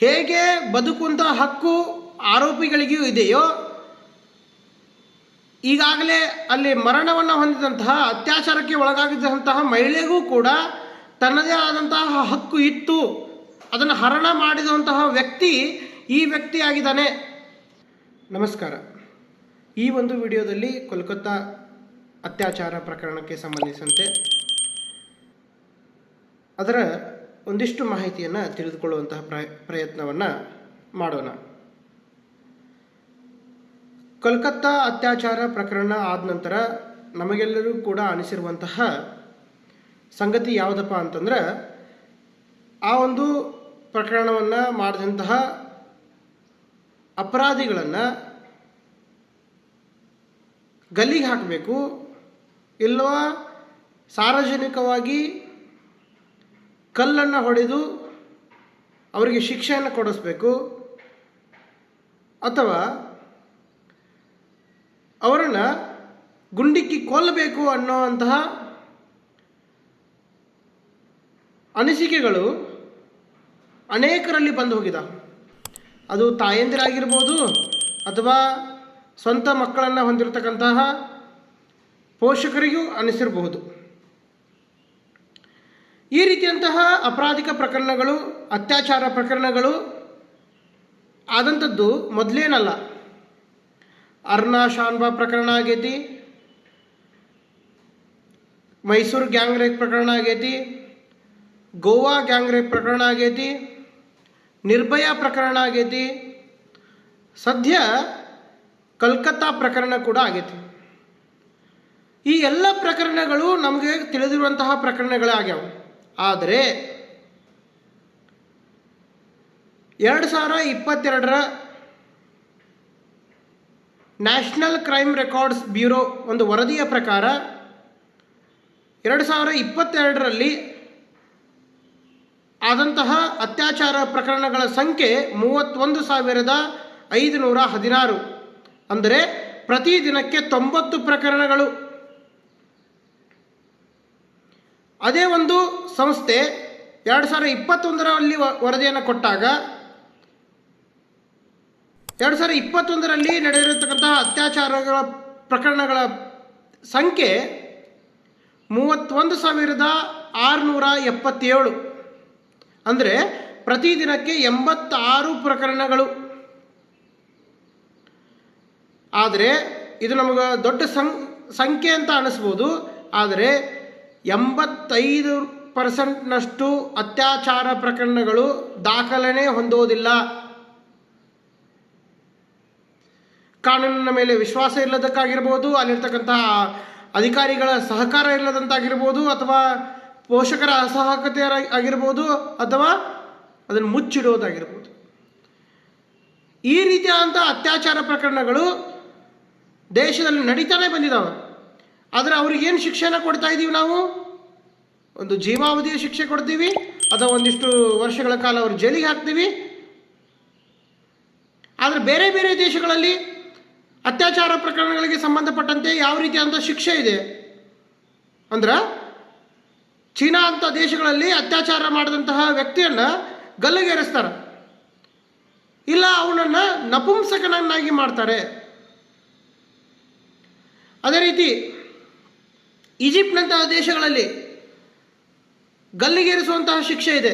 ಹೇಗೆ ಬದುಕುವಂಥ ಹಕ್ಕು ಆರೋಪಿಗಳಿಗೂ ಇದೆಯೋ, ಈಗಾಗಲೇ ಅಲ್ಲಿ ಮರಣವನ್ನು ಹೊಂದಿದಂತಹ, ಅತ್ಯಾಚಾರಕ್ಕೆ ಒಳಗಾಗಿದ್ದಂತಹ ಮಹಿಳೆಗೂ ಕೂಡ ತನ್ನದೇ ಆದಂತಹ ಹಕ್ಕು ಇತ್ತು. ಅದನ್ನು ಹರಣ ಮಾಡಿದಂತಹ ವ್ಯಕ್ತಿ ಈ ವ್ಯಕ್ತಿಯಾಗಿದ್ದಾನೆ. ನಮಸ್ಕಾರ. ಈ ಒಂದು ವಿಡಿಯೋದಲ್ಲಿ ಕೋಲ್ಕತ್ತಾ ಅತ್ಯಾಚಾರ ಪ್ರಕರಣಕ್ಕೆ ಸಂಬಂಧಿಸಿದಂತೆ ಅದರ ಒಂದಿಷ್ಟು ಮಾಹಿತಿಯನ್ನು ತಿಳಿದುಕೊಳ್ಳುವಂತಹ ಪ್ರಯ, ಪ್ರಯತ್ನವನ್ನು ಮಾಡೋಣ. ಕಲ್ಕತ್ತಾ ಅತ್ಯಾಚಾರ ಪ್ರಕರಣ ಆದ ನಂತರ ನಮಗೆಲ್ಲರೂ ಕೂಡ ಅನಿಸಿರುವಂತಹ ಸಂಗತಿ ಯಾವುದಪ್ಪ ಅಂತಂದ್ರೆ, ಆ ಒಂದು ಪ್ರಕರಣವನ್ನು ಮಾಡಿದಂತಹ ಅಪರಾಧಿಗಳನ್ನು ಗಲ್ಲಿಗೆ ಹಾಕಬೇಕು ಇಲ್ಲವಾ ಸಾರ್ವಜನಿಕವಾಗಿ ಕಲ್ಲನ್ನು ಹೊಡೆದು ಅವರಿಗೆ ಶಿಕ್ಷೆಯನ್ನು ಕೊಡಿಸ್ಬೇಕು. ಅಥವಾ ಅವರನ್ನು ಗುಂಡಿಕ್ಕಿ ಕೊಲ್ಲಬೇಕು ಅನ್ನೋವಂತಹ ಅನಿಸಿಕೆಗಳು ಅನೇಕರಲ್ಲಿ ಬಂದು ಹೋಗಿದ. ಅದು ತಾಯಂದಿರಾಗಿರ್ಬೋದು ಅಥವಾ ಸ್ವಂತ ಮಕ್ಕಳನ್ನು ಹೊಂದಿರತಕ್ಕಂತಹ ಪೋಷಕರಿಗೂ ಅನಿಸಿರಬಹುದು. ಈ ರೀತಿಯಂತಹ ಅಪರಾಧಿಕ ಪ್ರಕರಣಗಳು, ಅತ್ಯಾಚಾರ ಪ್ರಕರಣಗಳು ಆದಂಥದ್ದು ಮೊದಲೇನಲ್ಲ. ಅರ್ನಾ ಶಾನ್ಬಾ ಪ್ರಕರಣ ಆಗೈತಿ, ಮೈಸೂರು ಗ್ಯಾಂಗ್ ರೇಪ್ ಪ್ರಕರಣ ಆಗೈತಿ, ಗೋವಾ ಗ್ಯಾಂಗ್ ರೇಪ್ ಪ್ರಕರಣ ಆಗೈತಿ, ನಿರ್ಭಯ ಪ್ರಕರಣ ಆಗೈತಿ, ಸದ್ಯ ಕಲ್ಕತ್ತಾ ಪ್ರಕರಣ ಕೂಡ ಆಗೈತಿ. ಈ ಎಲ್ಲ ಪ್ರಕರಣಗಳು ನಮಗೆ ತಿಳಿದಿರುವಂತಹ ಪ್ರಕರಣಗಳೇ ಆಗ್ಯಾವ. ಆದರೆ ಎರಡು ಸಾವಿರ ಇಪ್ಪತ್ತೆರಡರ ನ್ಯಾಷನಲ್ ಕ್ರೈಮ್ ರೆಕಾರ್ಡ್ಸ್ ಬ್ಯೂರೋ ಒಂದು ವರದಿಯ ಪ್ರಕಾರ ಎರಡು ಸಾವಿರ ಇಪ್ಪತ್ತೆರಡರಲ್ಲಿ ಆದಂತಹ ಅತ್ಯಾಚಾರ ಪ್ರಕರಣಗಳ ಸಂಖ್ಯೆ ಮೂವತ್ತೊಂದು ಸಾವಿರದ ಐದುನೂರ ಹದಿನಾರು. ಅಂದರೆ ಪ್ರತಿ ದಿನಕ್ಕೆ ತೊಂಬತ್ತು ಪ್ರಕರಣಗಳು ಅದೇ ಒಂದು ಸಂಸ್ಥೆ ಎರಡು ಸಾವಿರ ಇಪ್ಪತ್ತೊಂದರಲ್ಲಿ ವರದಿಯನ್ನು ಕೊಟ್ಟಾಗ, ಎರಡು ಸಾವಿರ ಇಪ್ಪತ್ತೊಂದರಲ್ಲಿ ನಡೆದಿರತಕ್ಕಂತಹ ಅತ್ಯಾಚಾರಗಳ ಪ್ರಕರಣಗಳ ಸಂಖ್ಯೆ ಮೂವತ್ತೊಂದು ಸಾವಿರದ ಆರುನೂರ ಎಪ್ಪತ್ತೇಳು. ಅಂದರೆ ಪ್ರತಿದಿನಕ್ಕೆ ಎಂಬತ್ತಾರು ಪ್ರಕರಣಗಳು. ಆದರೆ ಇದು ನಮಗೆ ದೊಡ್ಡ ಸಂಖ್ಯೆ ಅಂತ ಅನಿಸ್ಬೋದು. ಆದರೆ ಎಂಬತ್ತೈದು ಪರ್ಸೆಂಟ್ನಷ್ಟು ಅತ್ಯಾಚಾರ ಪ್ರಕರಣಗಳು ದಾಖಲನೆ ಹೊಂದೋದಿಲ್ಲ ಕಾನೂನಿನ ಮೇಲೆ ವಿಶ್ವಾಸ ಇಲ್ಲದಕ್ಕಾಗಿರ್ಬೋದು, ಅಲ್ಲಿರ್ತಕ್ಕಂತಹ ಅಧಿಕಾರಿಗಳ ಸಹಕಾರ ಇಲ್ಲದಂತಾಗಿರ್ಬೋದು, ಅಥವಾ ಪೋಷಕರ ಅಸಹಕತೆ ಆಗಿರ್ಬೋದು, ಅಥವಾ ಅದನ್ನು ಮುಚ್ಚಿಡೋದಾಗಿರ್ಬೋದು. ಈ ರೀತಿಯಾದಂಥ ಅತ್ಯಾಚಾರ ಪ್ರಕರಣಗಳು ದೇಶದಲ್ಲಿ ನಡೀತಾನೆ ಬಂದಿದ್ದಾವೆ. ಆದರೆ ಅವ್ರಿಗೇನು ಶಿಕ್ಷೆನ ಕೊಡ್ತಾ ಇದ್ದೀವಿ ನಾವು? ಒಂದು ಜೀವಾವಧಿಯ ಶಿಕ್ಷೆ ಕೊಡ್ತೀವಿ, ಅಥವಾ ಒಂದಿಷ್ಟು ವರ್ಷಗಳ ಕಾಲ ಅವ್ರು ಜೈಲಿಗೆ ಹಾಕ್ತೀವಿ. ಆದರೆ ಬೇರೆ ಬೇರೆ ದೇಶಗಳಲ್ಲಿ ಅತ್ಯಾಚಾರ ಪ್ರಕರಣಗಳಿಗೆ ಸಂಬಂಧಪಟ್ಟಂತೆ ಯಾವ ರೀತಿಯಾದಂಥ ಶಿಕ್ಷೆ ಇದೆ. ಅಂದ್ರೆ ಚೀನಾ ಅಂತ ದೇಶಗಳಲ್ಲಿ ಅತ್ಯಾಚಾರ ಮಾಡಿದಂತಹ ವ್ಯಕ್ತಿಯನ್ನು ಗಲ್ಲಗೇರಿಸ್ತಾರೆ. ಇಲ್ಲ, ಅವನನ್ನು ನಪುಂಸಕನನ್ನಾಗಿ ಮಾಡ್ತಾರೆ. ಅದೇ ರೀತಿ ಈಜಿಪ್ಟ್ನಂತಹ ದೇಶಗಳಲ್ಲಿ ಗಲ್ಲಿಗೇರಿಸುವಂತಹ ಶಿಕ್ಷೆ ಇದೆ.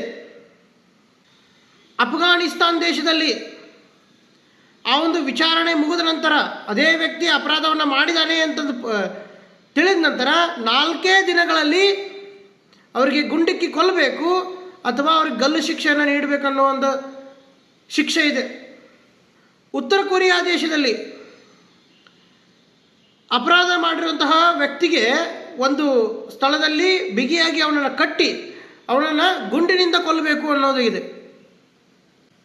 ಅಫ್ಘಾನಿಸ್ತಾನ್ ದೇಶದಲ್ಲಿ ಆ ಒಂದು ವಿಚಾರಣೆ ಮುಗಿದ ನಂತರ ಅದೇ ವ್ಯಕ್ತಿ ಅಪರಾಧವನ್ನು ಮಾಡಿದಾನೆ ಅಂತ ತಿಳಿದ ನಂತರ ನಾಲ್ಕೇ ದಿನಗಳಲ್ಲಿ ಅವರಿಗೆ ಗುಂಡಿಕ್ಕಿ ಕೊಲ್ಲಬೇಕು ಅಥವಾ ಅವ್ರಿಗೆ ಗಲ್ಲು ಶಿಕ್ಷೆಯನ್ನು ನೀಡಬೇಕನ್ನೋ ಒಂದು ಶಿಕ್ಷೆ ಇದೆ. ಉತ್ತರ ಕೊರಿಯಾ ದೇಶದಲ್ಲಿ ಅಪರಾಧ ಮಾಡಿರುವಂತಹ ವ್ಯಕ್ತಿಗೆ ಒಂದು ಸ್ಥಳದಲ್ಲಿ ಬಿಗಿಯಾಗಿ ಅವನನ್ನು ಕಟ್ಟಿ ಅವನನ್ನು ಗುಂಡಿನಿಂದ ಕೊಲ್ಲಬೇಕು ಅನ್ನೋದು ಇದೆ.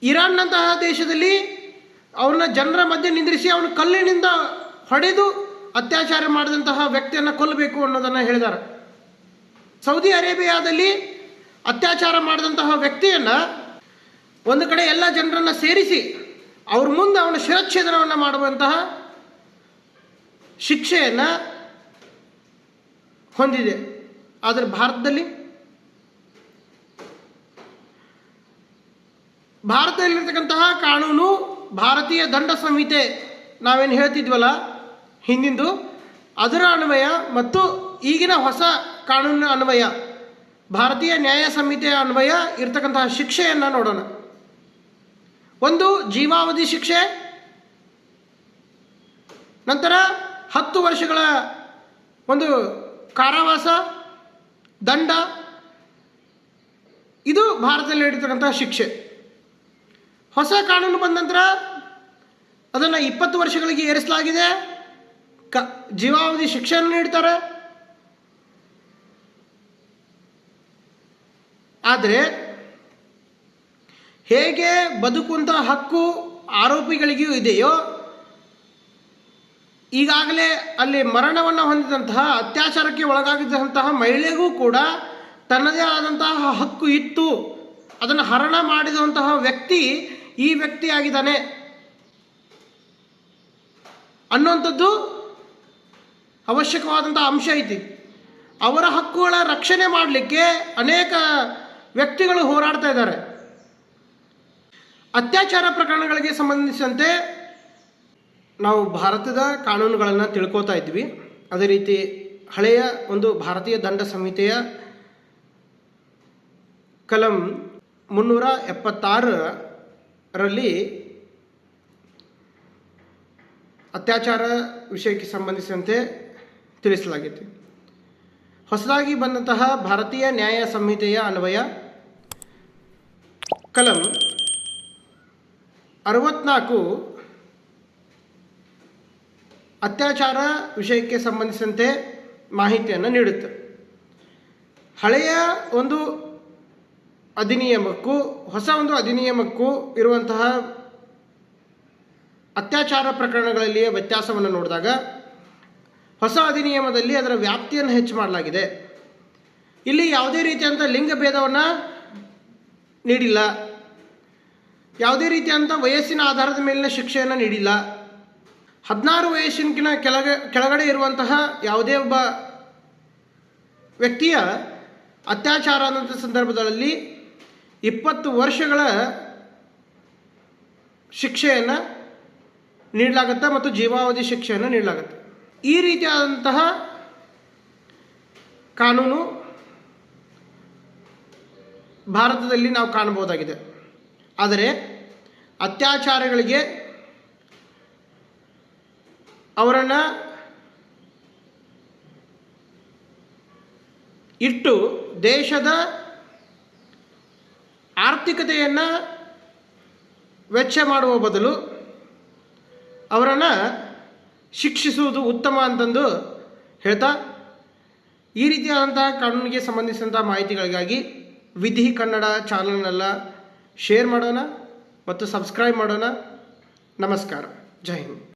ಇರಾನ್ನಂತಹ ದೇಶದಲ್ಲಿ ಅವನ ಜನರ ಮಧ್ಯೆ ನಿಂದ್ರಿಸಿ ಅವನ ಕಲ್ಲಿನಿಂದ ಹೊಡೆದು ಅತ್ಯಾಚಾರ ಮಾಡಿದಂತಹ ವ್ಯಕ್ತಿಯನ್ನು ಕೊಲ್ಲಬೇಕು ಅನ್ನೋದನ್ನು ಹೇಳಿದ್ದಾರೆ ಸೌದಿ ಅರೇಬಿಯಾದಲ್ಲಿ ಅತ್ಯಾಚಾರ ಮಾಡಿದಂತಹ ವ್ಯಕ್ತಿಯನ್ನು ಒಂದು ಕಡೆ ಎಲ್ಲ ಜನರನ್ನು ಸೇರಿಸಿ ಅವ್ರ ಮುಂದೆ ಅವನ ಶಿರಚ್ಛೇದನವನ್ನು ಮಾಡುವಂತಹ ಶಿಕ್ಷೆಯನ್ನು ಹೊಂದಿದೆ. ಆದರೆ ಭಾರತದಲ್ಲಿ ಭಾರತದಲ್ಲಿರ್ತಕ್ಕಂತಹ ಕಾನೂನು, ಭಾರತೀಯ ದಂಡ ಸಂಹಿತೆ ನಾವೇನು ಹೇಳ್ತಿದ್ವಲ್ಲ ಹಿಂದಿಂದು, ಅದರ ಅನ್ವಯ ಮತ್ತು ಈಗಿನ ಹೊಸ ಕಾನೂನಿನ ಅನ್ವಯ, ಭಾರತೀಯ ನ್ಯಾಯ ಸಂಹಿತೆಯ ಅನ್ವಯ ಇರತಕ್ಕಂತಹ ಶಿಕ್ಷೆಯನ್ನು ನೋಡೋಣ. ಒಂದು ಜೀವಾವಧಿ ಶಿಕ್ಷೆ, ನಂತರ ಹತ್ತು ವರ್ಷಗಳ ಒಂದು ಕಾರಾವಾಸ, ದಂಡ, ಇದು ಭಾರತದಲ್ಲಿ ನಡೀತಕ್ಕಂತಹ ಶಿಕ್ಷೆ. ಹೊಸ ಕಾನೂನು ಬಂದ ನಂತರ ಅದನ್ನು ಇಪ್ಪತ್ತು ವರ್ಷಗಳಿಗೆ ಏರಿಸಲಾಗಿದೆ. ಕ, ಜೀವಾವಧಿ ಶಿಕ್ಷೆಯನ್ನು ನೀಡ್ತಾರೆ. ಆದರೆ ಹೇಗೆ ಬದುಕುವಂಥ ಹಕ್ಕು ಆರೋಪಿಗಳಿಗೂ ಇದೆಯೋ ಈಗಾಗಲೇ ಅಲ್ಲಿ ಮರಣವನ್ನು ಹೊಂದಿದಂತಹ ಅತ್ಯಾಚಾರಕ್ಕೆ ಒಳಗಾಗಿದ್ದಂತಹ ಮಹಿಳೆಗೂ ಕೂಡ ತನ್ನದೇ ಆದಂತಹ ಹಕ್ಕು ಇತ್ತು. ಅದನ್ನು ಹರಣ ಮಾಡಿದಂತಹ ವ್ಯಕ್ತಿ ಈ ವ್ಯಕ್ತಿಯಾಗಿದ್ದಾನೆ. ಅನ್ನುವಂಥದ್ದು ಅವಶ್ಯಕವಾದಂಥ ಅಂಶ ಐತಿ. ಅವರ ಹಕ್ಕುಗಳ ರಕ್ಷಣೆ ಮಾಡಲಿಕ್ಕೆ ಅನೇಕ ವ್ಯಕ್ತಿಗಳು ಹೋರಾಡ್ತಾ ಇದ್ದಾರೆ. ಅತ್ಯಾಚಾರ ಪ್ರಕರಣಗಳಿಗೆ ಸಂಬಂಧಿಸಿದಂತೆ ನಾವು ಭಾರತದ ಕಾನೂನುಗಳನ್ನು ತಿಳ್ಕೊತಾ ಇದ್ವಿ. ಅದೇ ರೀತಿ ಹಳೆಯ ಒಂದು ಭಾರತೀಯ ದಂಡ ಸಂಹಿತೆಯ ಕಲಂ ಮುನ್ನೂರ ಎಪ್ಪತ್ತಾರರಲ್ಲಿ ಅತ್ಯಾಚಾರ ವಿಷಯಕ್ಕೆ ಸಂಬಂಧಿಸಿದಂತೆ ತಿಳಿಸಲಾಗಿದೆ ಹೊಸದಾಗಿ ಬಂದಂತಹ ಭಾರತೀಯ ನ್ಯಾಯ ಸಂಹಿತೆಯ ಅನ್ವಯ ಕಲಂ ಅರವತ್ನಾಲ್ಕು ಅತ್ಯಾಚಾರ ವಿಷಯಕ್ಕೆ ಸಂಬಂಧಿಸಿದಂತೆ ಮಾಹಿತಿಯನ್ನು ನೀಡುತ್ತೆ. ಹಳೆಯ ಒಂದು ಅಧಿನಿಯಮಕ್ಕೂ, ಹೊಸ ಒಂದು ಅಧಿನಿಯಮಕ್ಕೂ ಇರುವಂತಹ ಅತ್ಯಾಚಾರ ಪ್ರಕರಣಗಳಲ್ಲಿಯ ವ್ಯತ್ಯಾಸವನ್ನು ನೋಡಿದಾಗ, ಹೊಸ ಅಧಿನಿಯಮದಲ್ಲಿ ಅದರ ವ್ಯಾಪ್ತಿಯನ್ನು ಹೆಚ್ಚು ಮಾಡಲಾಗಿದೆ. ಇಲ್ಲಿ ಯಾವುದೇ ರೀತಿಯಂಥ ಲಿಂಗಭೇದವನ್ನು ನೀಡಿಲ್ಲ. ಯಾವುದೇ ರೀತಿಯಂಥ ವಯಸ್ಸಿನ ಆಧಾರದ ಮೇಲಿನ ಶಿಕ್ಷೆಯನ್ನು ನೀಡಿಲ್ಲ. ಹದಿನಾರು ವಯಸ್ಸಿನಕಿನ ಕೆಳಗೆ, ಕೆಳಗಡೆ ಇರುವಂತಹ ಯಾವುದೇ ಒಬ್ಬ ವ್ಯಕ್ತಿಯ ಅತ್ಯಾಚಾರ ಅನ್ನೋ ಸಂದರ್ಭದಲ್ಲಿ ಇಪ್ಪತ್ತು ವರ್ಷಗಳ ಶಿಕ್ಷೆಯನ್ನು ನೀಡಲಾಗುತ್ತೆ ಮತ್ತು ಜೀವಾವಧಿ ಶಿಕ್ಷೆಯನ್ನು ನೀಡಲಾಗುತ್ತೆ. ಈ ರೀತಿಯಾದಂತಹ ಕಾನೂನು ಭಾರತದಲ್ಲಿ ನಾವು ಕಾಣಬಹುದಾಗಿದೆ. ಆದರೆ ಅತ್ಯಾಚಾರಗಳಿಗೆ ಅವರನ್ನು ಇಟ್ಟು ದೇಶದ ಆರ್ಥಿಕತೆಯನ್ನು ವೆಚ್ಚ ಮಾಡುವ ಬದಲು ಅವರನ್ನು ಶಿಕ್ಷಿಸುವುದು ಉತ್ತಮ ಅಂತಂದು ಹೇಳ್ತಾ, ಈ ರೀತಿಯಾದಂತಹ ಕಾನೂನಿಗೆ ಸಂಬಂಧಿಸಿದಂಥ ಮಾಹಿತಿಗಳಿಗಾಗಿ ವಿಧಿ ಕನ್ನಡ ಚಾನಲ್ನೆಲ್ಲ ಶೇರ್ ಮಾಡೋಣ ಮತ್ತು ಸಬ್ಸ್ಕ್ರೈಬ್ ಮಾಡೋಣ. ನಮಸ್ಕಾರ. ಜೈ ಹಿಂದ್.